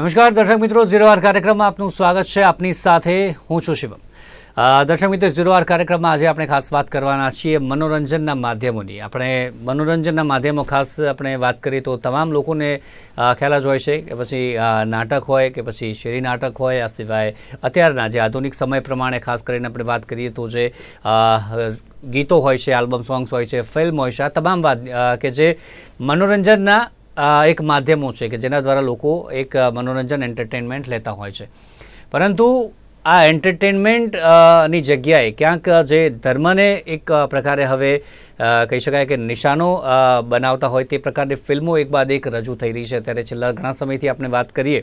નમસ્કાર, દર્શક મિત્રો. ઝીરો આર કાર્યક્રમમાં આપનું સ્વાગત છે. આપની સાથે હું છું શિવમ. દર્શક મિત્રો, ઝીરો આર કાર્યક્રમમાં આજે આપણે ખાસ વાત કરવાના છીએ મનોરંજનના માધ્યમોની. આપણે મનોરંજનના માધ્યમો ખાસ આપણે વાત કરીએ તો તમામ લોકોને ખ્યાલ જ હોય છે કે પછી નાટક હોય કે પછી શેરી નાટક હોય, આ સિવાય અત્યારના જે આધુનિક સમય પ્રમાણે ખાસ કરીને આપણે વાત કરીએ તો જે ગીતો હોય છે, આલ્બમ સોંગ્સ હોય છે, ફિલ્મ હોય છે, આ તમામ વાત કે જે મનોરંજનના એક માધ્યમો છે કે જેના દ્વારા લોકો એક મનોરંજન એન્ટરટેનમેન્ટ લેતા હોય છે. પરંતુ આ એન્ટરટેનમેન્ટની જગ્યાએ ક્યાંક જે ધર્મને એક પ્રકારે હવે કહી શકાય કે નિશાનો બનાવતા હોય તે પ્રકારની ફિલ્મો એક બાદ એક રજૂ થઈ રહી છે. ત્યારે છેલ્લા ઘણા સમયથી આપણે વાત કરીએ,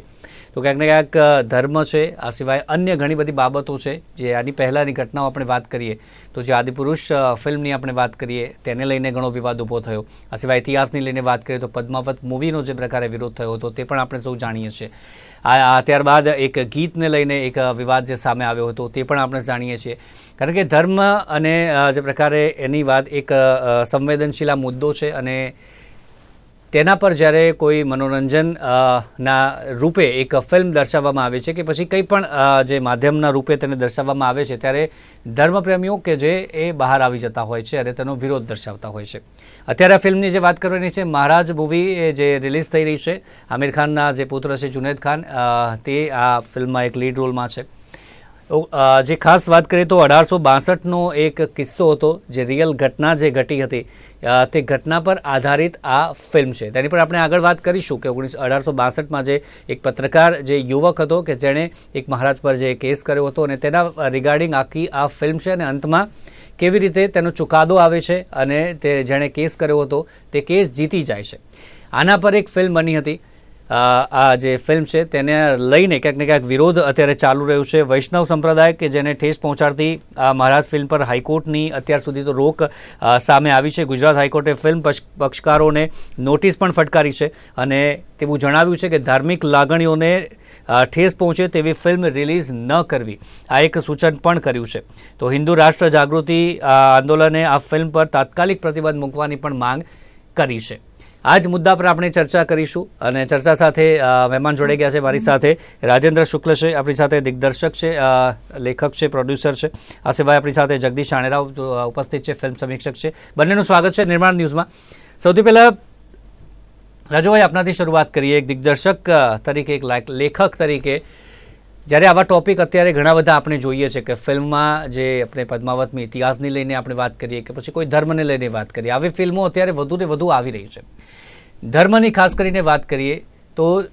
તો ક્યાંક ને ક્યાંક ધર્મ છે, આ સિવાય અન્ય ઘણી બધી બાબતો છે, જે આની પહેલાંની ઘટનાઓ આપણે વાત કરીએ, તો જે આદિપુરુષ ફિલ્મની આપણે વાત કરીએ, તેને લઈને ઘણો વિવાદ ઊભો થયો. આ સિવાય ઇતિહાસની લઈને વાત કરીએ, તો પદ્માવત મૂવીનો જે પ્રકારે વિરોધ થયો હતો, તે પણ આપણે સૌ જાણીએ છીએ. આ ત્યારબાદ એક ગીતને લઈને એક વિવાદ જે સામે આવ્યો હતો, તે પણ આપણે જાણીએ છીએ. કારણ કે ધર્મ અને જે પ્રકારે એની વાત એક સંવેદનશીલ મુદ્દો છે અને તેના પર જ્યારે કોઈ મનોરંજન ના રૂપે એક ફિલ્મ દર્શાવવામાં આવે છે કે પછી કંઈ પણ જે માધ્યમના રૂપે તેને દર્શાવવામાં આવે છે, ત્યારે ધર્મપ્રેમીઓ કે જે એ બહાર આવી જતા હોય છે અને તેનો વિરોધ દર્શાવતા હોય છે. અત્યારે આ ફિલ્મની જે વાત કરવાની છે, મહારાજ મૂવી જે રિલીઝ થઈ રહી છે, આમિર ખાનના જે પુત્ર છે જુનેદ ખાન તે આ ફિલ્મમાં એક લીડ રોલમાં છે. જે ખાસ વાત કરીએ તો અઢારસો બાસઠનો એક કિસ્સો હતો જે રિયલ ઘટના જે ઘટી હતી તે ઘટના પર આધારિત આ ફિલ્મ છે. તેની પર આપણે આગળ વાત કરીશું કે ઓગણીસ, અઢારસો બાસઠમાં જે એક પત્રકાર, જે યુવક હતો કે જેણે એક મહારાજ પર જે કેસ કર્યો હતો અને તેના રિગાર્ડિંગ આખી આ ફિલ્મ છે અને અંતમાં કેવી રીતે તેનો ચુકાદો આવે છે અને તે જેણે કેસ કર્યો હતો, તે કેસ જીતી જાય છે. આના પર એક ફિલ્મ બની હતી. આ જે ફિલ્મ છે તેને લઈને ક્યાંક ને ક્યાંક વિરોધ અત્યારે ચાલુ રહ્યું છે. વૈષ્ણવ સંપ્રદાય કે જેને ઠેસ પહોંચાડતી આ મહારાજ ફિલ્મ પર હાઈકોર્ટની અત્યાર સુધી તો રોક સામે આવી છે. ગુજરાત હાઈકોર્ટે ફિલ્મ પક્ષ- પક્ષકારોને નોટિસ પણ ફટકારી છે અને તેવું જણાવ્યું છે કે ધાર્મિક લાગણીઓને ઠેસ પહોંચે તેવી ફિલ્મ રિલીઝ ન કરવી. આ એક સૂચન પણ કર્યું છે. તો હિન્દુ રાષ્ટ્ર જાગૃતિ આંદોલને આ ફિલ્મ પર તાત્કાલિક પ્રતિબંધ મૂકવાની પણ માંગ કરી છે. આ જ મુદ્દા પર આપણે ચર્ચા કરીશું અને ચર્ચા સાથે મહેમાન જોડાઈ ગયા છે મારી સાથે રાજેન્દ્ર શુક્લ છે, આપણી સાથે દિગ્દર્શક છે લેખક છે, પ્રોડ્યુસર છે. આ સિવાય આપણી સાથે જગદીશ શાણેરાવ ઉપસ્થિત છે, ફિલ્મ સમીક્ષક છે. બંનેનું સ્વાગત છે નિર્માણ ન્યૂઝમાં. સૌથી પહેલાં રાજુભાઈ, આપનાથી શરૂઆત કરીએ. એક દિગ્દર્શક તરીકે, એક લેખક તરીકે. જ્યારે આવા ટોપિક અત્યારે ઘણા બધા આપણે જોઈએ છે કે ફિલ્મમાં જે આપણે પદ્માવતની ઇતિહાસની લઈને આપણે વાત કરીએ કે પછી કોઈ ધર્મને લઈને વાત કરીએ. આવી ફિલ્મો અત્યારે વધુ ને વધુ આવી રહી છે. ધર્મની ખાસ કરીને વાત કરીએ, તો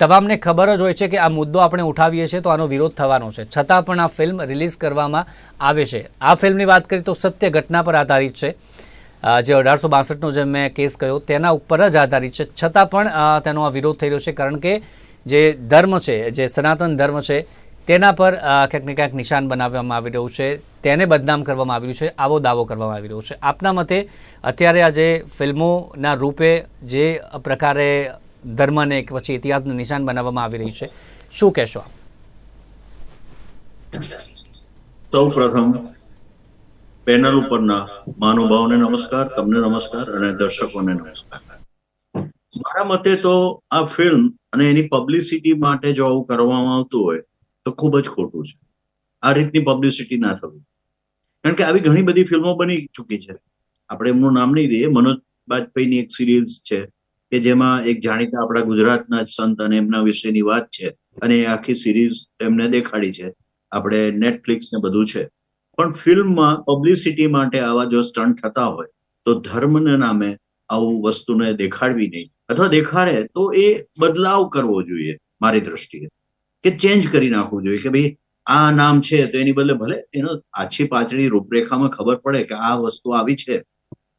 તમામને ખબર જ હોય છે કે આ મુદ્દો આપણે ઉઠાવીએ છીએ તો આનો વિરોધ થવાનો છે. છતાં પણ આ ફિલ્મ રિલીઝ કરવામાં આવે છે. આ ફિલ્મની વાત કરીએ તો સત્ય ઘટના પર આધારિત છે. જે અઢારસો બાસઠનો જે મેં કેસ કહ્યો તેના ઉપર જ આધારિત છે. છતાં પણ તેનો આ વિરોધ થઈ રહ્યો છે કારણ કે જે ધર્મ છે, જે સનાતન ધર્મ છે તેના પર ક્યાંક ને ક્યાંક નિશાન બનાવવામાં આવી રહ્યું છે. તેને બદનામ કરવામાં આવી રહ્યું છે. આવો દાવો કરવામાં આવી રહ્યો છે. આપના મતે અત્યારે આ જે ફિલ્મોના રૂપે જે પ્રકારે ધર્મને કે પછી ઇતિહાસનું નિશાન બનાવવામાં આવી રહી છે, શું કહેશો આપ? સૌ પ્રથમ પેનલ ઉપરના મહાનુભાવોને નમસ્કાર, તમને નમસ્કાર અને દર્શકોને નમસ્કાર. મારા મતે તો આ ફિલ્મ અને એની પબ્લિસિટી માટે જો આવું કરવામાં આવતું હોય તો ખૂબ જ ખોટું છે. આ રીતની પબ્લિસિટી ના થવી. કારણ કે આવી ઘણી બધી ફિલ્મો બની ચૂકી છે. આપણે એમનું નામ નહીં દઈએ. મનોજ બાજપેયીની એક સિરિયલ્સ છે કે જેમાં એક જાણીતા આપણા ગુજરાતના સંત અને એમના વિશેની વાત છે અને આખી સિરીઝ એમને દેખાડી છે. આપણે નેટફ્લિક્સ ને બધું છે. પણ ફિલ્મમાં પબ્લિસિટી માટે આવા જો સ્ટન્ટ થતા હોય, તો ધર્મને નામે આવું વસ્તુને દેખાડવી નહીં. અથવા દેખાડે તો એ બદલાવ કરવો જોઈએ મારી દ્રષ્ટિએ. કે ચેન્જ કરી નાખવું જોઈએ કે ભાઈ આ નામ છે તો એની બદલે ભલે એનો આછી પાછળની રૂપરેખામાં ખબર પડે કે આ વસ્તુ આવી છે.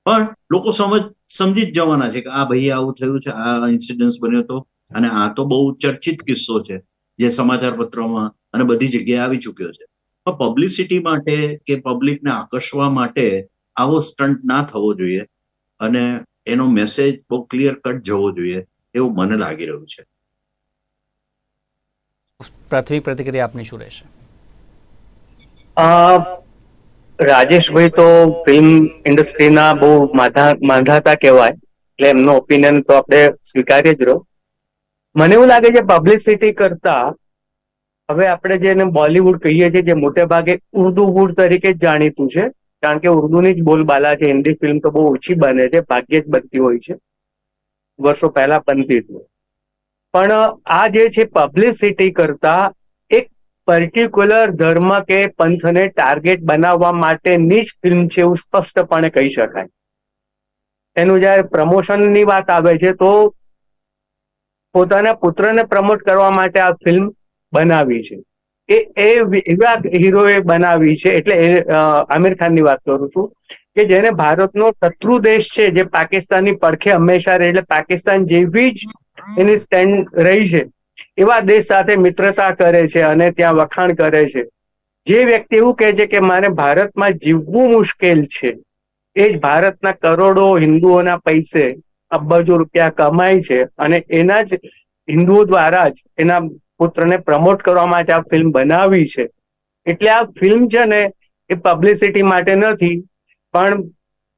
પણ લોકો સમજ, સમજી જ જવાના છે કે આ ભાઈ આવું થયું છે, આ ઇન્સિડન્સ બન્યો હતો અને આ તો બહુ ચર્ચિત કિસ્સો છે જે સમાચાર પત્રોમાં અને બધી જગ્યાએ આવી ચૂક્યો છે. પણ પબ્લિસિટી માટે કે પબ્લિકને આકર્ષવા માટે આવો સ્ટન્ટ ના થવો જોઈએ. અને એનો મેસેજ બહુ ક્લિયર કટ જવો જોઈએ એવું મને લાગી રહ્યું છે. પ્રાથમિક પ્રતિક્રિયા આપની શું રહેશે રાજેશભાઈ તો ફિલ્મ ઇન્ડસ્ટ્રીના બહુ માધા માંધાતા કહેવાય એટલે એમનો ઓપિનિયન તો આપણે સ્વીકારીએ જ રહો. મને એવું લાગે છે પબ્લિસિટી કરતા હવે આપણે જેને બોલિવૂડ કહીએ છીએ, જે મોટે ભાગે ઉર્દુવુડ તરીકે જ જાણીતું છે, કારણ કે ઉર્દુની જ બોલબાલા છે હિન્દી ફિલ્મ તો બહુ ઓછી બને છે, ભાગ્યે જ બનતી હોય છે. વર્ષો પહેલા બનતી હતી. પણ આ જે છે પબ્લિસિટી કરતા એક પર્ટિક્યુલર ધર્મ કે પંથને ટાર્ગેટ બનાવવા માટેની જ ફિલ્મ છે એવું સ્પષ્ટપણે કહી શકાય. એનું જ્યારે પ્રમોશનની વાત આવે છે તો પોતાના પુત્રને પ્રમોટ કરવા માટે આ ફિલ્મ બનાવી છે. એ એ એવા હીરોએ બનાવી છે એટલે આમિર ખાનની વાત કરું છું કે જેને ભારતનો શત્રુ દેશ છે જે પાકિસ્તાનની પડખે હંમેશા રહે એટલે પાકિસ્તાન જેવી જ એની સ્ટેન્ડ રહી છે. એવા દેશ સાથે મિત્રતા કરે છે અને ત્યાં વખાણ કરે છે. જે વ્યક્તિ એવું કહે છે કે મારે ભારતમાં જીવવું મુશ્કેલ છે. એ જ ભારતના કરોડો હિન્દુઓના પૈસે અબજો રૂપિયા કમાય છે અને એના જ હિન્દુઓ દ્વારા જ એના પુત્રને પ્રમોટ કરવા માટે આ ફિલ્મ બનાવી છે. એટલે આ ફિલ્મ છે ને એ પબ્લિસિટી માટે નથી, પણ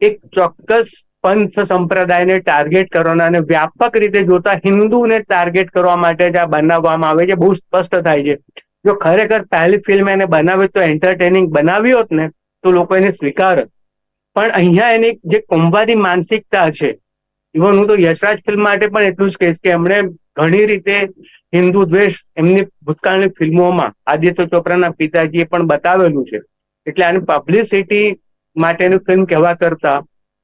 એક ચોક્કસ પંથ સંપ્રદાયને ટાર્ગેટ કરવાના અને વ્યાપક રીતે જોતા હિન્દુને ટાર્ગેટ કરવા માટે જ આ બનાવવામાં આવે છે. બહુ સ્પષ્ટ થાય છે. જો ખરેખર પહેલી ફિલ્મ એને બનાવી તો એન્ટરટેનિંગ બનાવી હોત ને, તો લોકો એને સ્વીકાર પણ અહીંયા એની જે કુંભારી માનસિકતા છે ઇવન હું તો યશરાજ ફિલ્મ માટે પણ એટલું જ કહીશ કે એમણે ઘણી રીતે હિન્દુ દ્વેષ એમની ભૂતકાળની ફિલ્મોમાં આદિત્ય ચોપરાના પિતાજીએ પણ બતાવેલું છે. એટલે આની પબ્લિસિટી માટેનું ફિલ્મ કહેવા કરતા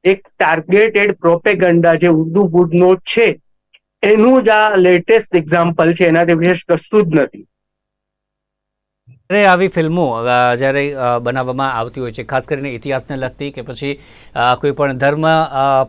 એક ટાર્ગેટેડ પ્રોપેગન્ડા જે ઉર્દુ વુડનો છે, એનું જ આ લેટેસ્ટ એક્ઝામ્પલ છે, એનાથી વિશેષ કશું જ નથી. જ્યારે આવી ફિલ્મો જ્યારે બનાવવામાં આવતી હોય છે, ખાસ કરીને ઇતિહાસને લગતી કે પછી કોઈ પણ ધર્મ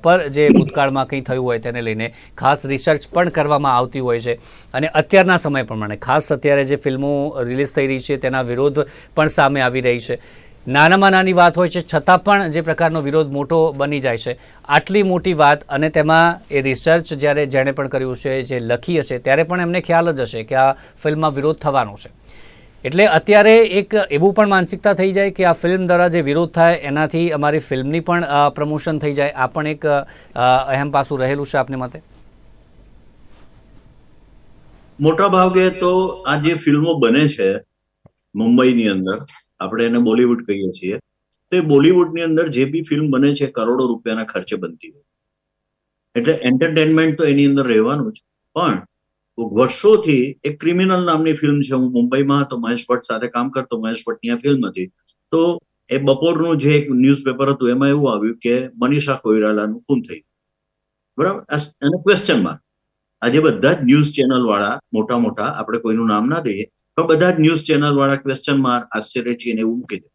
પર જે ભૂતકાળમાં કંઈ થયું હોય તેને લઈને ખાસ રિસર્ચ પણ કરવામાં આવતી હોય છે. અને અત્યારના સમય પ્રમાણે, ખાસ અત્યારે જે ફિલ્મો રિલીઝ થઈ રહી છે, તેના વિરોધ પણ સામે આવી રહી છે. નાનામાં નાની વાત હોય છે, છતાં પણ જે પ્રકારનો વિરોધ મોટો બની જાય છે. આટલી મોટી વાત અને તેમાં એ રિસર્ચ જ્યારે જેણે પણ કર્યું છે, જે લખી હશે, ત્યારે પણ એમને ખ્યાલ જ હશે કે આ ફિલ્મમાં વિરોધ થવાનો છે. એટલે અત્યારે એક એવું પણ માનસિકતા થઈ જાય કે આ ફિલ્મ દ્વારા જે વિરોધ થાય, એનાથી અમારી ફિલ્મની પણ પ્રમોશન થઈ જાય. આ પણ એક અહેમ પાસું રહેલું છે આપને મતે મોટા ભાગે તો આ જે ફિલ્મો બને છે, મુંબઈની અંદર આપણે એને બોલિવૂડ કહીએ છીએ, તો એ બોલિવૂડની અંદર જે બી ફિલ્મ બને છે, કરોડો રૂપિયાના ખર્ચે બનતી હોય. એટલે એન્ટરટેનમેન્ટ તો એની અંદર રહેવાનું જ. પણ વર્ષોથી એક ક્રિમિનલ નામની ફિલ્મ છે, હું મુંબઈમાં હતો મહેશ ભટ્ટ સાથે કામ કરતો, મહેશ ભટ્ટની આ ફિલ્મ હતી. તો એ બપોરનું જે એક ન્યૂઝપેપર હતું, એમાં એવું આવ્યું કે મનીષા કોઈરાલાનું ખૂન થઈ બરાબર? આ- એને ક્વેશ્ચન માર્ક આજે બધા જ ન્યૂઝ ચેનલ વાળા મોટા મોટા આપણે કોઈનું નામ ના દઈએ પણ બધા જ ન્યૂઝ ચેનલ વાળા ક્વેશ્ચન માર્ક આશ્ચર્ય ચિહ્ન એવું મૂકી દે.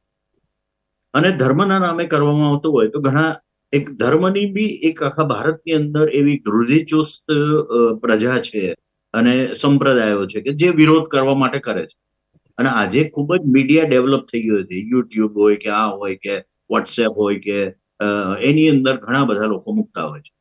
અને ધર્મના નામે કરવામાં આવતું હોય તો ઘણા એક ધર્મની બી એક આખા ભારતની અંદર એવી રૂઢિચુસ્ત પ્રજા છે અને સંપ્રદાયો છે કે જે વિરોધ કરવા માટે કરે છે. અને આજે ખૂબ જ મીડિયા ડેવલપ થઈ ગયું છે. યુટ્યુબ હોય કે આ હોય કે વોટ્સએપ હોય કે એની અંદર ઘણા બધા લોકો મૂકતા હોય છે.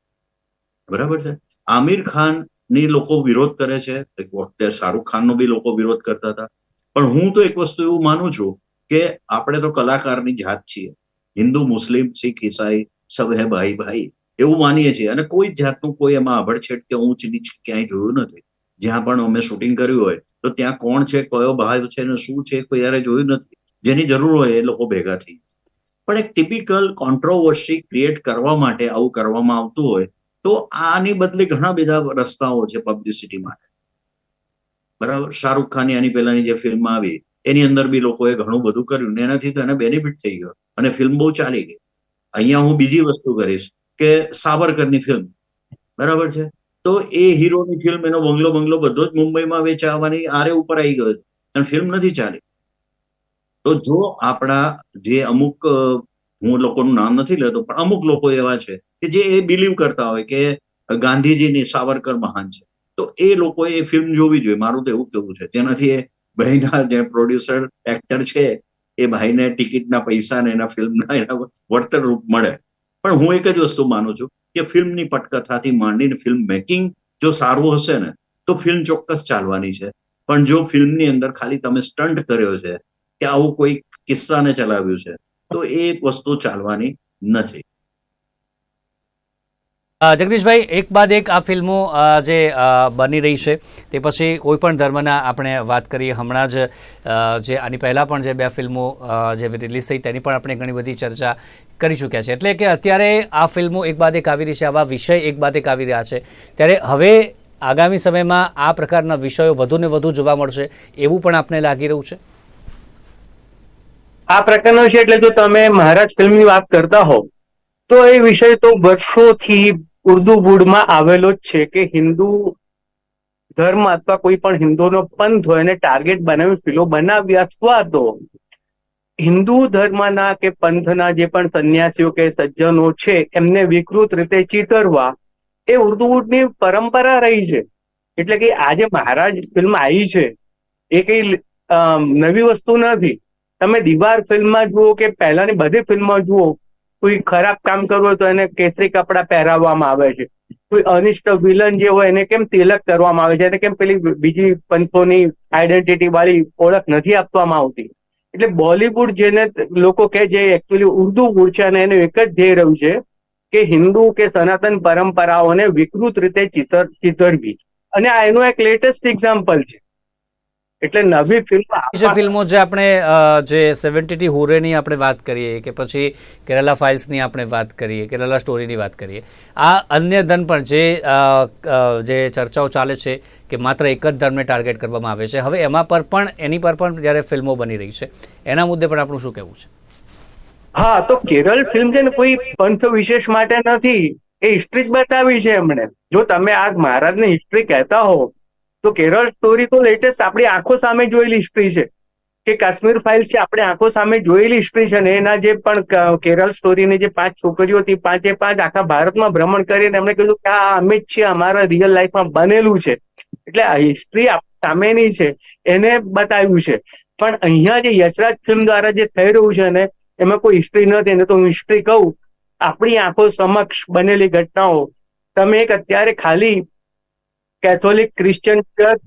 બરાબર છે? આમિર ખાન ની લોકો વિરોધ કરે છે. એક વખતે શાહરૂખ ખાનનો બી લોકો વિરોધ કરતા હતા. પણ હું તો એક વસ્તુ એવું માનું છું કે આપણે તો કલાકારની જાત છીએ. હિન્દુ, મુસ્લિમ, શીખ, ઈસાઈ, સબ હે ભાઈ ભાઈ એવું માનીએ છીએ. અને કોઈ જ જાતનું કોઈ એમાં આભડછેડ કે ઊંચ નીચ ક્યાંય જોયું નથી. જ્યાં પણ અમે શૂટિંગ કર્યું હોય, તો ત્યાં કોણ છે, કયો ભાઈ છે ને શું છે કોઈ જોયું નથી. જેની જરૂર હોય એ લોકો ભેગા થઈ પણ એક ટિપિકલ કોન્ટ્રોવર્સી ક્રિએટ કરવા માટે આવું કરવામાં આવતું હોય તો આની બદલે ઘણા બધા રસ્તાઓ છે પબ્લિસિટી માટે. બરાબર? શાહરૂખ ખાનની આની પહેલાની જે ફિલ્મ આવી, એની અંદર બી લોકોએ ઘણું બધું કર્યું ને એનાથી તો એને બેનિફિટ થઈ ગયો. અને ફિલ્મ બહુ ચાલી ગઈ. અહીંયા હું બીજી વસ્તુ કરીશ કે સાવરકરની ફિલ્મ બરાબર છે? તો એ હીરોની ફિલ્મ એનો બંગલો બંગલો બધો જ મુંબઈમાં વેચાવાની આરે ઉપર આવી ગયો અને ફિલ્મ નથી ચાલી. તો જો આપણા જે અમુક હું લોકોનું નામ નથી લેતો, પણ અમુક લોકો એવા છે કે જે એ બિલીવ કરતા હોય કે ગાંધીજીની સાવરકર મહાન છે. તો એ લોકોએ એ ફિલ્મ જોવી જોઈએ. મારું તો એવું કેવું છે. તેનાથી એ ભાઈના જે પ્રોડ્યુસર એક્ટર છે, એ ભાઈને ટિકિટના પૈસા ને એના ફિલ્મના એના વળતર રૂપ મળે. પણ હું એક જ વસ્તુ માનું છું કે ફિલ્મની પટકથાથી માંડીને ફિલ્મ મેકિંગ જો સારું હશે ને, તો ફિલ્મ ચોક્કસ ચાલવાની છે. પણ જો ફિલ્મની અંદર ખાલી તમે સ્ટન્ટ કર્યો છે કે આવું કોઈ કિસ્સાને ચલાવ્યું છે તો એ વસ્તુ ચાલવાની નથી. જગદીશભાઈ, એક બાદ એક આ ફિલ્મો જે બની રહી છે, તે પછી કોઈ પણ ધર્મના આપણે વાત કરીએ, હમણાં જ જે આની પહેલાં પણ જે બે ફિલ્મો જે રિલીઝ થઈ તેની પણ આપણે ઘણી બધી ચર્ચા કરી ચૂક્યા છે. એટલે કે અત્યારે આ ફિલ્મો એક બાદ એક આવી રહી છે, આવા વિષય એક બાદ એક આવી રહ્યા છે. ત્યારે હવે આગામી સમયમાં આ પ્રકારના વિષયો વધુને વધુ જોવા મળશે એવું પણ આપને લાગી રહ્યું છે? આ પ્રકારનો છે એટલે જો તમે મહારાજ ફિલ્મની વાત કરતા હો તો એ વિષય તો વર્ષોથી ઉર્દુ બુડમાં આવેલો જ છે કે હિન્દુ ધર્મ અથવા કોઈ પણ હિન્દુનો પંથ હોય એને ટાર્ગેટ બનાવી ફિલો બનાવી અથવા તો હિન્દુ ધર્મના કે પંથના જે પણ સંન્યાસીઓ કે સજ્જનો છે, એમને વિકૃત રીતે ચિતરવા, એ ઉર્દુની પરંપરા રહી છે. એટલે કે આજે મહારાજ ફિલ્મ આવી છે, એ કઈ નવી વસ્તુ નથી. તમે દીવાર ફિલ્મમાં જુઓ કે પહેલાની બધી ફિલ્મમાં જુઓ, કોઈ ખરાબ કામ કરવું હોય તો એને કેસરી કપડાં પહેરાવવામાં આવે છે. કોઈ અનિષ્ટ વિલન જે હોય એને કેમ તિલક કરવામાં આવે છે? એને કેમ પેલી બીજી પંથોની આઈડેન્ટિટી વાળી ઓળખ નથી આપવામાં આવતી? એટલે બોલિવૂડ જેને લોકો કહે જે એકચ્યુઅલી ઉર્દુ મૂળ છે અને એનું એક જ ધ્યેય રહ્યું છે કે હિન્દુ કે સનાતન પરંપરાઓને વિકૃત રીતે ચિતર, ચિતરવી. અને આ એનું એક લેટેસ્ટ એક્ઝામ્પલ છે. એટલે નવી ફિલ્મ ફિલ્મો જે આપણે જે સેવન્ટી ટી હુરેની આપણે વાત કરીએ કે પછી કેરાલા ફાઇલ્સની આપણે વાત કરીએ કેરલા સ્ટોરીની વાત કરીએ આ અન્ય ધન પણ જે જે ચર્ચાઓ ચાલે છે કે માત્ર એક જ ધર્મને ટાર્ગેટ કરવામાં આવે છે હવે એમાં પર પણ એની પર પણ જ્યારે ફિલ્મો બની રહી છે એના મુદ્દે પણ આપણું શું કહેવું છે? હા તો કેરળ ફિલ્મ છે ને કોઈ પંથ વિશેષ માટે નથી એ હિસ્ટ્રી જ બતાવી છે એમણે. જો તમે આ મહારાજની હિસ્ટ્રી કહેતા હો તો કેરળ સ્ટોરી તો લેટેસ્ટ આપણી આંખો સામે જોયેલી હિસ્ટ્રી છે. કે કાશ્મીર ફાઇલ છે, આપણે આંખો સામે જોયેલી હિસ્ટ્રી છે ને એના જે પણ કેરળ સ્ટોરીની જે પાંચ છોકરીઓ હતી, પાંચે પાંચ આખા ભારતમાં ભ્રમણ કરીને એમણે કીધું કે આ અમે જ છીએ, અમારા રિયલ લાઈફમાં બનેલું છે. એટલે આ હિસ્ટ્રી સામેની છે, એને બતાવ્યું છે. પણ અહીંયા જે યશરાજ ફિલ્મ દ્વારા જે થઈ રહ્યું છે ને એમાં કોઈ હિસ્ટ્રી નથી, એને તો હું હિસ્ટ્રી કહું, આપણી આંખો સમક્ષ બનેલી ઘટનાઓ, તમે એક અત્યારે ખાલી કેથોલિક ક્રિશ્ચિયન ચર્ચ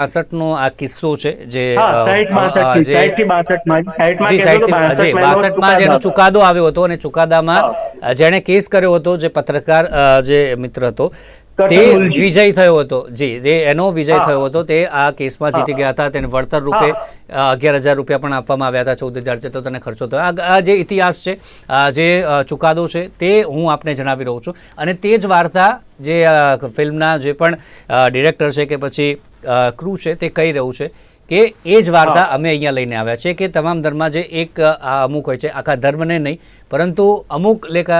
બાસઠનો આ કિસ્સો છે જે હા અ, સાઈઠ અ, બાસઠથી જે- સાઈઠથી બાસઠમાં સાઈઠમાં જી કહેતો તો સાઈઠથી- જી, 62 માં એનો 62 માં જેનો ચુકાદો આવ્યો હતો અને ચુકાદામાં જેણે કેસ કર્યો હતો જે પત્રકાર જે મિત્ર હતો તે વિજય થયો હતો. જી તે એનો વિજય થયો હતો. તે આ કેસમાં જીતી ગયા હતા. તેને વળતર રૂપે અગિયાર હજાર રૂપિયા પણ આપવામાં આવ્યા હતા. ચૌદ હજાર જેટલો તેને ખર્ચો થયો. આ જે ઇતિહાસ છે આ જે ચુકાદો છે તે હું આપને જણાવી રહ્યો છું. અને તે જ વાર્તા જે ફિલ્મના જે પણ ડિરેક્ટર છે કે પછી ક્રૂ છે તે કહી રહ્યું છે કે એ જ વાર્તા અમે અહીંયા લઈને આવ્યા છે કે તમામ ધર્મમાં જે એક આ અમુક હોય છે આખા ધર્મને નહીં પરંતુ અમુક લેખા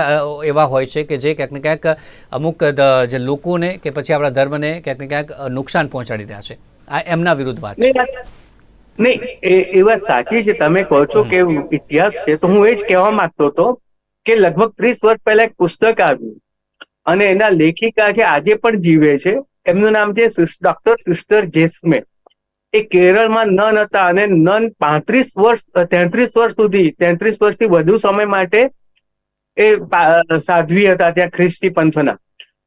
એવા હોય છે કે જે ક્યાંક ને ક્યાંક અમુક જે લોકોને કે પછી આપણા ધર્મને ક્યાંક ને ક્યાંક નુકસાન પહોંચાડી રહ્યા છે. આ એમના વિરુદ્ધ વાત છે. નહીં એ એ વાત સાચી છે. તમે કહો છો કે ઇતિહાસ છે તો હું એ જ કહેવા માંગતો હતો કે લગભગ ત્રીસ વર્ષ પહેલા એક પુસ્તક આવ્યું અને એના લેખિકા જે આજે પણ જીવે છે એમનું નામ છે ડોક્ટર સિસ્ટર જેસ્મે. એ કેરળમાં નન હતા અને નન પાંત્રીસ વર્ષ તેત્રીસ વર્ષ સુધી, તેત્રીસ વર્ષથી વધુ સમય માટે એ સાધ્વી હતા ત્યાં ખ્રિસ્તી પંથના.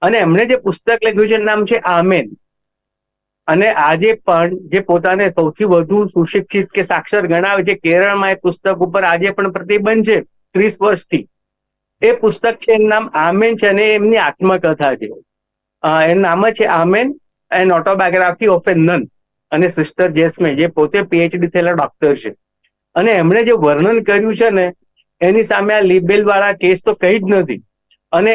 અને એમણે જે પુસ્તક લખ્યું છે નામ છે આમેન. અને આજે પણ જે પોતાને સૌથી વધુ સુશિક્ષિત કે સાક્ષર ગણાવે છે, કેરળમાં એ પુસ્તક ઉપર આજે પણ પ્રતિબંધ છે, ત્રીસ વર્ષથી. એ પુસ્તક છે, એનું નામ આમેન છે અને એમની આત્મકથા છે. એનું નામ છે amen N autobiography of A none. અને સિસ્ટર જેસ્મે, જે પોતે પીએચડી થયેલા ડોક્ટર છે. અને એમણે જે વર્ણન કર્યું છે ને, એની સામે આ લીબેલ વાળા કેસ તો કઈ જ નથી. અને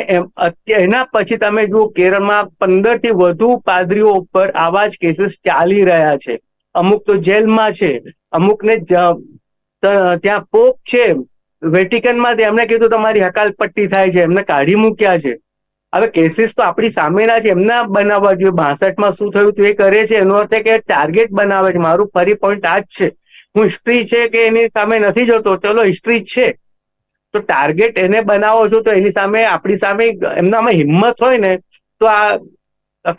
એના પછી તમે જુઓ, કેરળમાં પંદરથી વધુ પાદરીઓ ઉપર આવા જ કેસીસ ચાલી રહ્યા છે. અમુક તો જેલમાં છે અમુકને ત્યાં પોપ છે. વેટિકનમાં એમણે કીધું, તમારી હકાલપટ્ટી થાય છે. એમને કાઢી મૂક્યા છે. હવે કેસીસ તો આપણી સામેના છે એમના બનાવવા જોઈએ. બાસઠમાં શું થયું હતું એ કરે છે એનો અર્થ એ કે ટાર્ગેટ બનાવે છે. મારું ફરી પોઈન્ટ આ જ છે. હું હિસ્ટ્રી છે કે એની સામે નથી જતો? ચલો હિસ્ટ્રી છે. તો ટાર્ગેટ એને બનાવો છો તો એની સામે આપણી સામે એમનામાં હિંમત હોય ને તો આ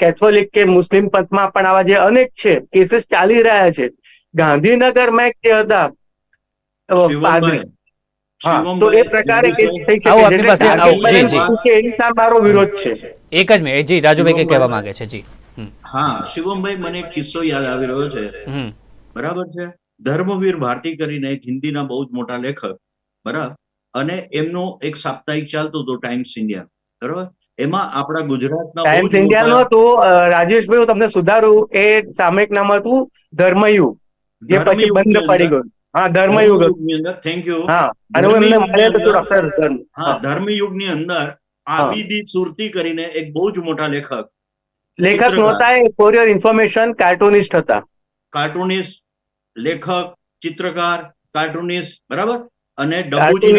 કેથોલિક કે મુસ્લિમ પંથમાં પણ આવા જે અનેક છે કેસીસ ચાલી રહ્યા છે. ગાંધીનગરમાં એક જે હતા પાદરી. તો એ પ્રકારે મારો વિરોધ છે. એક જ મિનિટ જી રાજુભાઈ કંઈ કહેવા માંગે છે જી. હા શિવમભાઈ મને એક કિસ્સો યાદ આવી રહ્યો છે. બરાબર છે? ધર્મવીર ભારતી કરીને એક હિન્દીના બહુ જ મોટા લેખક બરાબર? અને એમનું એક સાપ્તાહિક ચાલતું હતું ટાઈમ્સ ઇન્ડિયા બરાબર? એમાં આપણા ગુજરાતના ટાઈમ્સ ઇન્ડિયાનો તો રાજેશભાઈ હું તમને સુધારું એ સામયિક નામ હતું ધર્મયુ જે પછી બંધ પડી ગયું. હા ધર્મયુગ. અંદર થેન્ક યુ હા અને હું એમને મળ્યા તો ડોક્ટર ધર્મ. હા ધર્મયુગની અંદર આબિદી સુરતી કરીને એક બહુ જ મોટા લેખક લેખક. નહોતા એ ફોર યોર ઇન્ફોર્મેશન કાર્ટુનિસ્ટ હતા. કાર્ટુનિસ્ટ લેખક ચિત્રકાર કાર્ટુનિસ્ટ બરાબર? અને ડબ્બુજી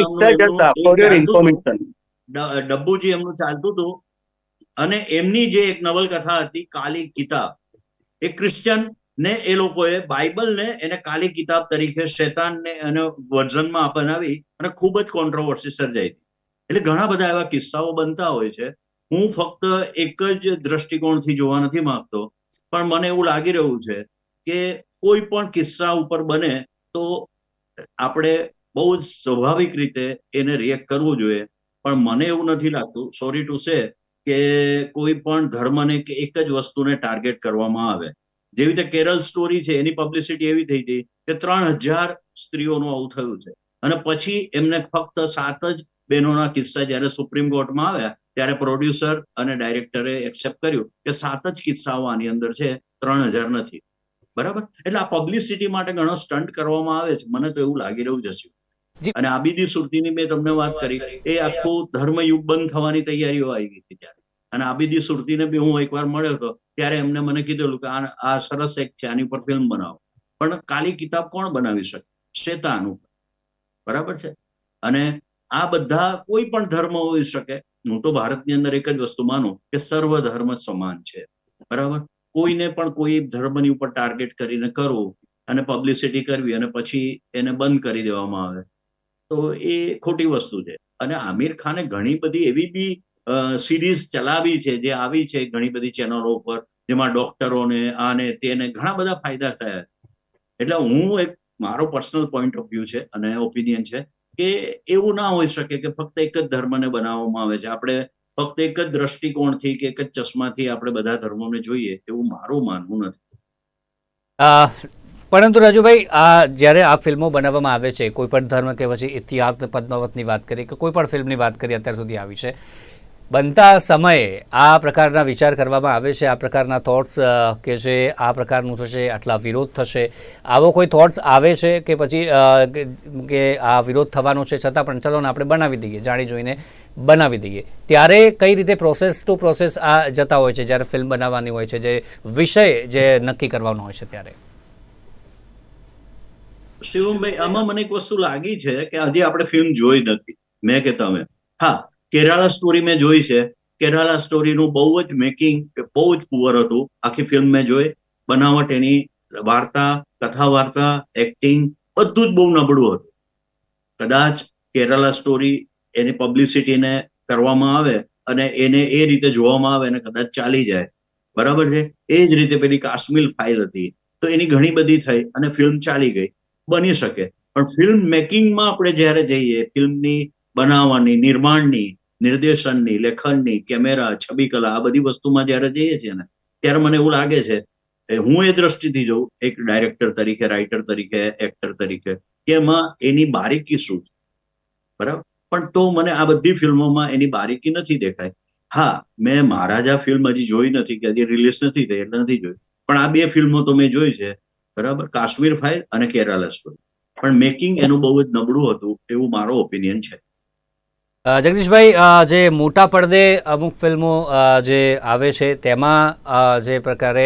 ડબ્બુજી એમનું ચાલતું હતું. અને એમની જે એક નવલકથા હતી કાલી કિતાબ. એ ક્રિશ્ચિયન ને એ લોકોએ બાઇબલને એને કાલી કિતાબ તરીકે શેતાનને એને વર્ઝનમાં બનાવી અને ખૂબ જ કોન્ટ્રોવર્સી સર્જાઈ હતી. એટલે ઘણા બધા એવા કિસ્સાઓ બનતા હોય છે. હું ફક્ત એક જ દ્રષ્ટિકોણથી જોવા નથી માંગતો, પણ મને એવું લાગી રહ્યું છે કે કોઈ પણ કિસ્સા ઉપર બને તો આપણે બહુ જ સ્વાભાવિક રીતે એને રિએક્ટ કરવું જોઈએ. પણ મને એવું નથી લાગતું સોરી ટુ સે કે કોઈ પણ ધર્મને કે એક જ વસ્તુને ટાર્ગેટ કરવામાં આવે. જેવી રીતે કેરળ સ્ટોરી છે એની પબ્લિસિટી એવી થઈ ગઈ કે ત્રણ હજાર સ્ત્રીઓનું આવું થયું છે. અને પછી એમને ફક્ત સાત જ બહેનોના કિસ્સા જ્યારે સુપ્રીમ કોર્ટમાં આવ્યા ત્યારે પ્રોડ્યુસર અને ડાયરેક્ટરે એક્સેપ્ટ કર્યું કે સાત જ કિસ્સાઓ આની અંદર છે ત્રણ હજાર નથી. બરાબર? એટલે આ પબ્લિસિટી માટે ઘણો સ્ટન્ટ કરવામાં આવે છે. મને તો એવું લાગી રહ્યું છે જી. અને આબીદી સુરતીની મેં તમને વાત કરી એ આખું ધર્મયુગ બંધ થવાની તૈયારીઓ આવી ગઈ હતી ત્યારે. અને આબિદી સુરતીને બી હું એકવાર મળ્યો હતો, ત્યારે એમને મને કીધેલું કે આ સરસ એક છે, આની પર ફિલ્મ બનાવો. પણ કાલી કિતાબ કોણ બનાવી શકે? શેતાન બરાબર છે? અને આ બધા કોઈ પણ ધર્મ હોઈ શકે. હું તો ભારતની અંદર એક જ વસ્તુ માનું કે સર્વ ધર્મ સમાન છે. બરાબર? કોઈને પણ કોઈ ધર્મની ઉપર ટાર્ગેટ કરીને કરવું અને પબ્લિસિટી કરવી અને પછી એને બંધ કરી દેવામાં આવે. તો એ ખોટી વસ્તુ છે. અને આમિર ખાને ઘણી બધી એવી બી સિરીઝ ચલાવી છે, જે આવી છે ઘણી બધી ચેનલો ઉપર, જેમાં ડોક્ટરોને આને, તેને ઘણા બધા ફાયદા થયા એટલે હું એક, મારો પર્સનલ પોઈન્ટ ઓફ વ્યૂ છે અને ઓપિનિયન છે કે એવું ના હોઈ શકે કે ફક્ત એક જ ધર્મને બનાવવામાં આવે છે. આપણે ફક્ત એક જ દ્રષ્ટિકોણથી કે એક જ ચશ્માથી આપણે બધા ધર્મોને જોઈએ એવું મારું માનવું નથી. પરંતુ રાજુભાઈ, આ જ્યારે આ ફિલ્મો બનાવવામાં આવે છે, કોઈ પણ ધર્મ કે પછી ઇતિહાસ પદ્માવતની વાત કરી કે કોઈ પણ ફિલ્મની વાત કરી અત્યાર સુધી આવી છે બનતા સમયે આ પ્રકારના વિચાર કરવામાં આવે છે, આ પ્રકારના થોટ્સ કે જે આ પ્રકારનું થશે, આટલા વિરોધ થશે. આવો કોઈ થોટ્સ આવે છે કે પછી કે- આ વિરોધ થવાનો છે, છતાં પણ ચલો આપણે બનાવી દઈએ, જાણી જોઈને બનાવી દઈએ. ત્યારે કઈ રીતે પ્રોસેસ ટુ પ્રોસેસ આ જતા હોય છે, જ્યારે ફિલ્મ બનાવવાની હોય છે, જે વિષય જે નક્કી કરવાનો હોય છે ત્યારે? શિવમભાઈ આમાં મને એક વસ્તુ લાગી છે કે હજી આપણે ફિલ્મ જોઈ નથી. મેં કે તમે હા કેરાલા સ્ટોરી મેં જોઈ છે. કેરાલા સ્ટોરીનું બહુ જ મેકિંગ બહુ જ પુઅર હતું. આખી ફિલ્મ મેં જોઈ. બનાવટ એની, વાર્તા કથા વાર્તા એક્ટિંગ બધું જ બહુ નબળું હતું. કદાચ કેરાલા સ્ટોરી એની પબ્લિસિટીને કરવામાં આવે અને એને એ રીતે જોવામાં આવે અને કદાચ ચાલી જાય. બરાબર છે? એ જ રીતે પેલી કાશ્મીર ફાઇલ હતી. તો એની ઘણી બધી થઈ અને ફિલ્મ ચાલી ગઈ. બની શકે. પણ ફિલ્મ મેકિંગમાં આપણે જ્યારે જઈએ ફિલ્મની બનાવવાની, નિર્માણની નિર્દેશનની, લેખનની, કેમેરા, છબી કલા, આ બધી વસ્તુમાં જ્યારે જઈએ છીએ ને, ત્યારે મને એવું લાગે છે હું એ દ્રષ્ટિથી જોઉં, એક ડાયરેક્ટર તરીકે, રાઇટર તરીકે, એક્ટર તરીકે, કે એમાં એની બારીકી શું બરાબર? પણ તો મને આ બધી ફિલ્મોમાં એની બારીકી નથી દેખાય. હા, મેં મહારાજા ફિલ્મ હજી જોઈ નથી, કે હજી રિલીઝ નથી થઈ, એટલે નથી જોઈ. પણ આ બે ફિલ્મો તો મેં જોઈ છે, બરાબર? કાશ્મીર ફાઇલ અને કેરાલા સ્ટોરી પણ મેકિંગ એનું બહુ જ નબળું હતું, એવું મારો ઓપિનિયન છે. જગદીશભાઈ જે મોટા પડદે અમુક ફિલ્મો જે આવે છે, તેમાં જે પ્રકારે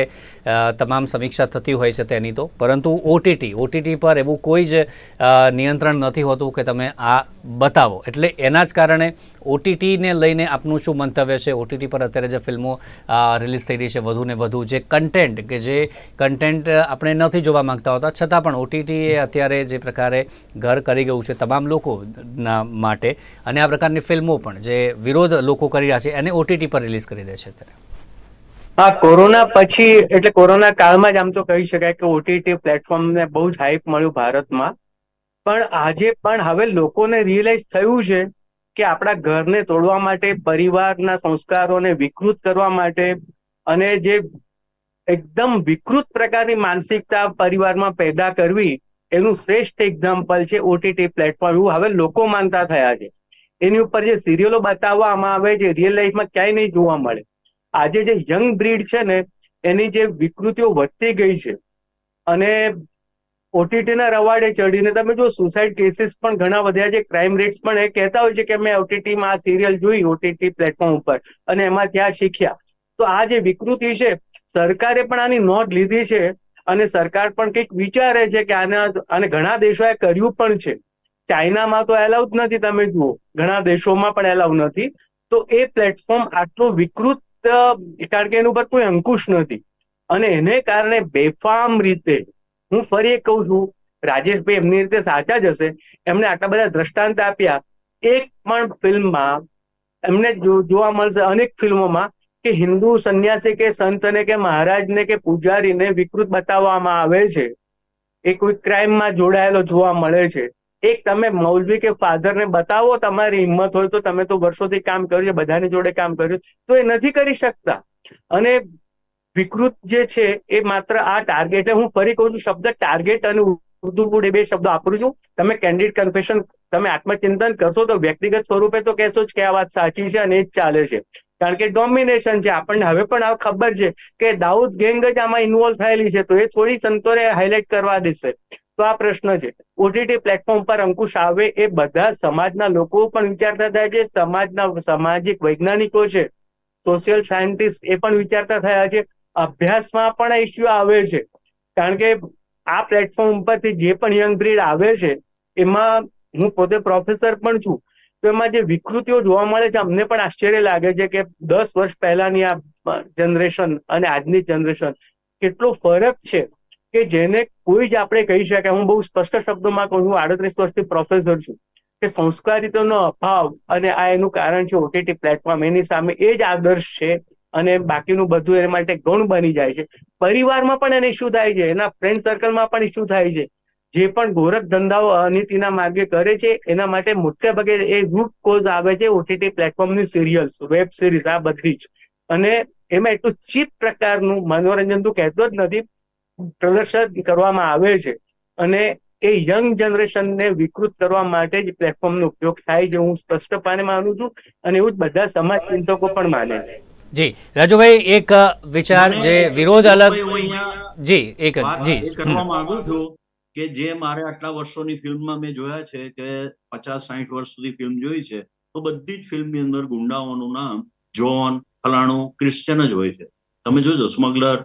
તમામ સમીક્ષા થતી હોય છે તેની તો. પરંતુ ઓટીટી ઓટીટી પર એવું કોઈ જ નિયંત્રણ નથી હોતું કે તમે આ બતાવો. એટલે એના જ કારણે ઓટીટીને લઈને આપનું શું મંતવ્ય છે? ઓટીટી પર અત્યારે જે ફિલ્મો રિલીઝ થઈ રહી છે વધુ ને વધુ, જે કન્ટેન્ટ કે જે કન્ટેન્ટ આપણે નથી જોવા માંગતા હોતા, છતાં પણ ઓટીટી એ અત્યારે જે પ્રકારે ઘર કરી ગયું છે તમામ લોકોના માટે અને આ પ્રકારની ફિલ્મો પણ જે વિરોધ લોકો કરી રહ્યા છે, એને ઓટીટી પર રિલીઝ કરી દે છે અત્યારે. હા, કોરોના પછી, એટલે કોરોના કાળમાં જ આમ તો કહી શકાય કે ઓટીટી પ્લેટફોર્મને બહુ જ હાઈપ મળ્યું ભારતમાં. પણ આજે પણ હવે લોકોને રિયલાઇઝ થયું છે કે આપણા ઘરને તોડવા માટે, પરિવારના સંસ્કારોને વિકૃત કરવા માટે અને જે એકદમ વિકૃત પ્રકારની માનસિકતા પરિવારમાં પેદા કરવી, એનું શ્રેષ્ઠ એક્ઝામ્પલ છે ઓટીટી પ્લેટફોર્મ એવું હવે લોકો માનતા થયા છે. એની ઉપર જે સિરિયલો બતાવવામાં આવે છે રિયલ લાઈફમાં ક્યાંય નહીં જોવા મળે. આજે જે યંગ બ્રીડ છે ને, એની જે વિકૃતિઓ વધતી ગઈ છે અને ઓટીટીના રવાડે ચડીને તમે જો સુસાઇડ કેસીસ પણ ઘણા વધ્યા છે ક્રાઇમ રેટ્સ પણ એ કહેતા હોય છે કે મેં ઓટીટીમાં આ સિરિયલ જોઈ ઓટીટી પ્લેટફોર્મ ઉપર અને એમાં ત્યાં શીખ્યા. તો આ જે વિકૃતિ છે, સરકારે પણ આની નોંધ લીધી છે અને સરકાર પણ કંઈક વિચારે છે કે આના અને ઘણા દેશોએ કર્યું પણ છે. ચાઇનામાં તો એલાઉ જ નથી, તમે જુઓ. ઘણા દેશોમાં પણ એલાઉ નથી. તો એ પ્લેટફોર્મ આટલું વિકૃત કારણ કે એનું ઉપર કોઈ અંકુશ નથી. અને એને કારણે બેફામ રીતે હું ફરી એક કહું છું, રાજેશભાઈ એમની રીતે સાચા જ હશે. એમને આટલા બધા દ્રષ્ટાંત આપ્યા. એક પણ ફિલ્મમાં એમને જોવા મળશે અનેક ફિલ્મોમાં કે હિન્દુ સંન્યાસી કે સંતને કે મહારાજને કે પૂજારીને વિકૃત બતાવવામાં આવે છે. એ કોઈ ક્રાઇમમાં જોડાયેલો જોવા મળે છે. એક તમે મૌલવી કે ફાધરને બતાવો તમારી હિંમત હોય તો તમે તો વર્ષોથી કામ કર્યું છે, બધાની જોડે કામ કર્યું તો એ નથી કરી શકતા. અને વિકૃત જે છે એ માત્ર આ ટાર્ગેટ હું ફરી કહું છું, શબ્દ ટાર્ગેટ અને ઉર્દુ બોર્ડ એ બે શબ્દો વાપરું છું. તમે કેન્ડિડ કન્ફેશન તમે આત્મચિંતન કરશો તો વ્યક્તિગત સ્વરૂપે તો કહેશો જ કે આ વાત સાચી છે અને એ જ ચાલે છે. કારણ કે ડોમિનેશન છે. આપણને હવે પણ આ ખબર છે કે દાઉદ ગેંગ જ આમાં ઇન્વોલ્વ થયેલી છે. તો એ થોડી સંતોરે હાઇલાઇટ કરવા દેશે. તો આ પ્રશ્ન છે. ઓટીટી પ્લેટફોર્મ પર અંકુશ આવે એ બધા સમાજના લોકો પણ વિચારતા થાય છે. સમાજના સામાજિક વૈજ્ઞાનિકો છે. સોશિયલ સાયન્ટિસ્ટ એ પણ વિચારતા થયા છે. અભ્યાસમાં પણ ઇસ્યુ આવે છે. કારણ કે આ પ્લેટફોર્મ પરથી જે પણ યંગ બ્રીડ આવે છે, એમાં હું પોતે પ્રોફેસર પણ છું, તો એમાં જે વિકૃતિઓ જોવા મળે છે, અમને પણ આશ્ચર્ય લાગે છે કે દસ વર્ષ પહેલાની આ જનરેશન અને આજની જનરેશન કેટલો ફરક છે કે જેને કોઈ જ આપણે કહી શકાય હું બહુ સ્પષ્ટ શબ્દોમાં કહું છું, આડત્રીસ વર્ષથી પ્રોફેસર છું, કે સંસ્કારિતોનો અભાવ અને આ એનું કારણ છે ઓટીટી પ્લેટફોર્મ એની સામે એ જ આદર્શ છે અને બાકીનું બધું એના માટે ગૌણ બની જાય છે. પરિવારમાં પણ એને ઇસ્યુ થાય છે. એના ફ્રેન્ડ સર્કલમાં પણ ઇસ્યુ થાય છે. જે પણ ગોરખ ધંધાઓ અનીતિના માર્ગે કરે છે, એના માટે મોટે ભાગે એ રૂટ કોઝ આવે છે ઓટીટી પ્લેટફોર્મની સિરિયલ્સ વેબ સિરીઝ આ બધી જ. અને એમાં એટલું ચીપ પ્રકારનું મનોરંજન તો કહેતો જ નથી, પ્રદર્શન કરવામાં આવે છે. અને એ યંગ જનરેશનને વિકૃત કરવા માટે જ પ્લેટફોર્મનો ઉપયોગ થાય છે. હું સ્પષ્ટપણે માનું છું અને એવું જ બધા સમાજ ચિંતકો પણ માને છે. જી રાજુભાઈ એક વિચાર જે વિરોધ અલગ જી એક જી કરવા માંગુ છું કે જે મારે આટલા વર્ષોની ફિલ્મમાં મેં જોયા છે કે પચાસ સાહીઠ વર્ષ સુધી ફિલ્મ જોઈ છે તો બધી જ ફિલ્મની અંદર ગુંડાઓનું નામ જોન ફલાણું ક્રિશ્ચન જ હોય છે. તમે જોજો સ્મગલર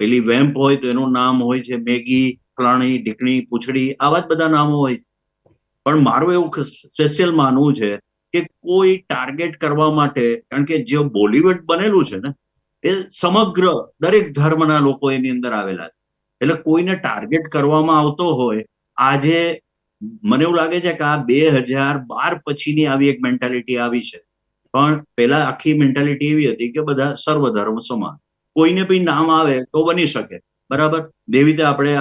પેલી વેમ્પ હોય તો એનું નામ હોય છે મેગી ફલાણી ઢીકણી પૂછડી આવા જ બધા નામો હોય પણ મારું એવું સ્પેશિયલ માનવું છે કે કોઈ ટાર્ગેટ કરવા માટે, કારણ કે જે બોલિવૂડ બનેલું છે ને, એ સમગ્ર દરેક ધર્મના લોકો એની અંદર આવેલા છે. એટલે કોઈને ટાર્ગેટ કરવામાં આવતો હોય, આજે મને એવું લાગે છે કે આ બે હજાર બાર પછીની આવી એક મેન્ટાલિટી આવી છે. પણ પેલા આખી મેન્ટાલિટી એવી હતી કે બધા સર્વધર્મ સમાન. કોઈને બી નામ આવે તો બની શકે. બરાબર? જેવી રીતે આપણે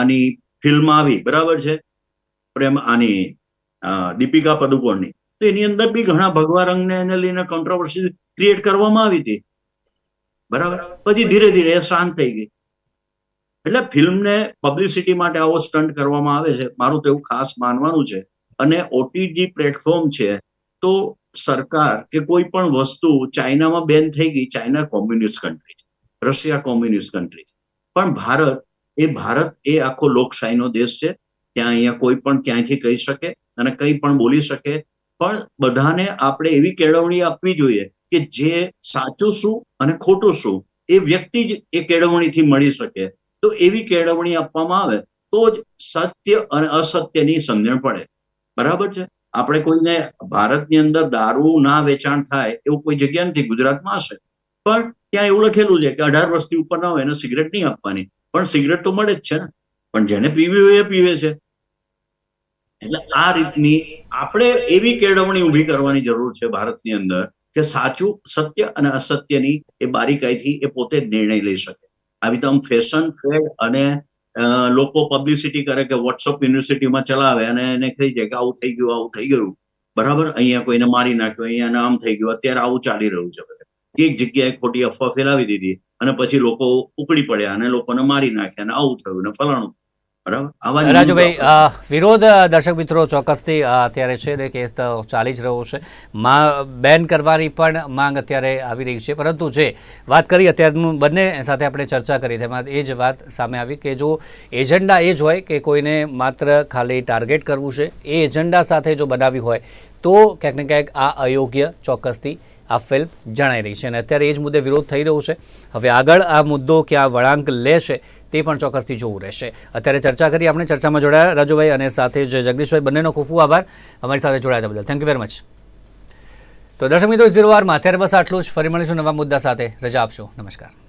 આની ફિલ્મ આવી, બરાબર છે? પ્રેમ, આની દીપિકા પદુકોણની. તો એની અંદર બી ઘણા ભગવા રંગને એને લઈને કોન્ટ્રોવર્સી ક્રિએટ કરવામાં આવી હતી. બરાબર? પછી ધીરે ધીરે એ શાંત થઈ ગઈ. એટલે ફિલ્મને પબ્લિસિટી માટે આવો સ્ટન્ટ કરવામાં આવે છે. મારું તો એવું ખાસ માનવાનું છે. અને ઓટીટી પ્લેટફોર્મ છે, તો સરકાર કે કોઈ પણ વસ્તુ ચાઇનામાં બેન થઈ ગઈ, ચાઇના કોમ્યુનિસ્ટ કન્ટ્રી છે, રશિયા કોમ્યુનિસ્ટ કન્ટ્રી છે. પણ ભારત, એ ભારત, એ આખો લોકશાહીનો દેશ છે. ત્યાં અહીંયા કોઈ પણ ક્યાંયથી કહી શકે અને કંઈ પણ બોલી શકે. પણ બધાને આપણે એવી કેળવણી આપવી જોઈએ કે જે સાચું શું અને ખોટું શું એ વ્યક્તિ જ એ કેળવણીથી મળી શકે. તો એવી કેળવણી આપવામાં આવે તો જ સત્ય અને અસત્યની સમજણ પડે. બરાબર છે? આપણે કોઈને ભારતની અંદર દારૂ ના વેચાણ થાય એવું કોઈ જગ્યા નથી, ગુજરાતમાં હશે. પણ ત્યાં એવું લખેલું છે કે અઢાર વર્ષથી ઉપર ના હોય એને સિગરેટ નહીં આપવાની. પણ સિગરેટ તો મળે જ છે ને. પણ જેને પીવી હોય એ પીવે છે. એટલે આ રીતની આપણે એવી કેળવણી ઊભી કરવાની જરૂર છે ભારતની અંદર કે સાચું, સત્ય અને અસત્યની એ બારીકાઈથી એ પોતે નિર્ણય લઈ શકે. આવી તો ફેશન ફેડ અને લોકો પબ્લિસિટી કરે કે વોટ્સઅપ યુનિવર્સિટીમાં ચલાવે અને એને કહી જાય કે આવું થઈ ગયું, આવું થઈ ગયું. બરાબર? અહીંયા કોઈને મારી નાખ્યો, અહીંયા આમ થઈ ગયું, અત્યારે આવું ચાલી રહ્યું છે બધે. એક જગ્યાએ ખોટી અફવા ફેલાવી દીધી અને પછી લોકો ઉકળી પડ્યા અને લોકોને મારી નાખ્યા અને આવું થયું ને ફલાણું બરાબર? રાજુભાઈ વિરોધ દર્શક મિત્રો ચોક્કસથી અત્યારે છે ને કેસ તો ચાલી જ રહ્યો છે. માં બેન કરવાની પણ માંગ અત્યારે આવી રહી છે. પરંતુ જે વાત કરી અત્યારનું બંને સાથે આપણે ચર્ચા કરી તેમાં એ જ વાત સામે આવી કે જો એજન્ડા એ જ હોય કે કોઈને માત્ર ખાલી ટાર્ગેટ કરવું છે એ એજન્ડા સાથે જો બનાવ્યું હોય તો ક્યાંક ને ક્યાંક આ અયોગ્ય ચોક્કસથી આ ફિલ્મ જણાઈ રહી છે અને અત્યારે એ જ મુદ્દે વિરોધ થઈ રહ્યો છે. હવે આગળ આ મુદ્દો કે આ વળાંક લે છે તે પણ ચોક્કસથી જોવું રહેશે. અત્યારે ચર્ચા કરી આપણે, ચર્ચામાં જોડાયા રાજુભાઈ અને સાથે જ જગદીશભાઈ, બંનેનો ખૂબ ખૂબ આભાર. અમારી સાથે જોડાયા બદલ. થેન્ક યુ વેરી મચ તો દર્શક મિત્રો, ઝીરો વારમાં અત્યારે બસ આટલું જ. ફરી મળીશું નવા મુદ્દા સાથે. રજા આપશો. નમસ્કાર.